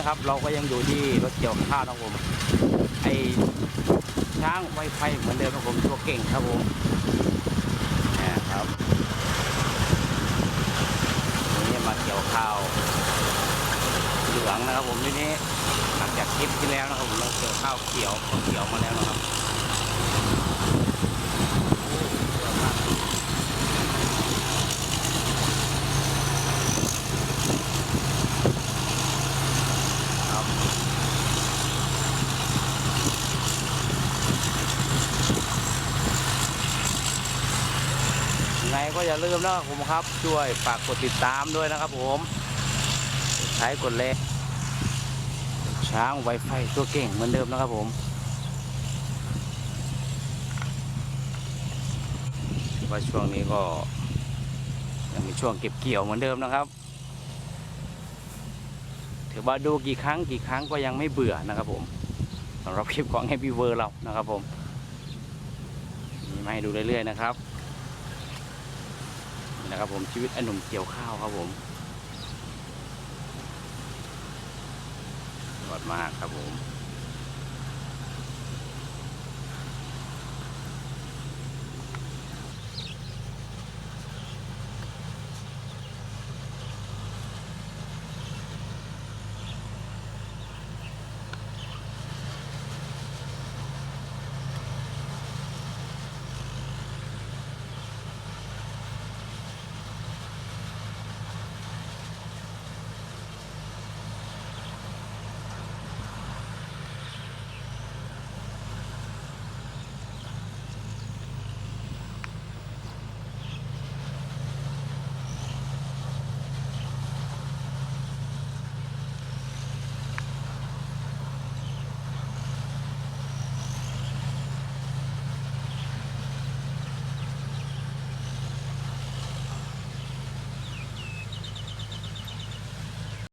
นะครับ เราก็ยังอยู่ที่รถเกี่ยวข้าวนะครับผม ไอช้างไวไฟเหมือนเดิมครับผมตัวเก่งครับผมนะครับวันนี้มาเกี่ยวข้าวเหลืองนะครับผมทีนี้หลังจากคลิปที่แล้วนะครับผมเราเกี่ยวข้าวเขียวเขียวมาแล้วนะครับโอ้เยอะมากครับ ยัง ไงก็อย่าลืมนะครับผมครับ ช่วยฝากกดติดตามด้วยนะครับผมใช้กดเล็กช้างไวไฟตัวเก่งเหมือนเดิมนะครับผมว่าช่วงนี้ก็ยังมีช่วงเก็บเกี่ยวเหมือนเดิมนะครับ ถือว่าดูกี่ครั้งกี่ครั้งก็ยังไม่เบื่อนะครับผมสำหรับคลิปของ Happy w o r l d เรานะครับผมมีมาให้ดูเรื่อยๆนะครับ นะครับผมชีวิตอนุ่มเกี่ยวข้าวครับผมยอดมากครับผม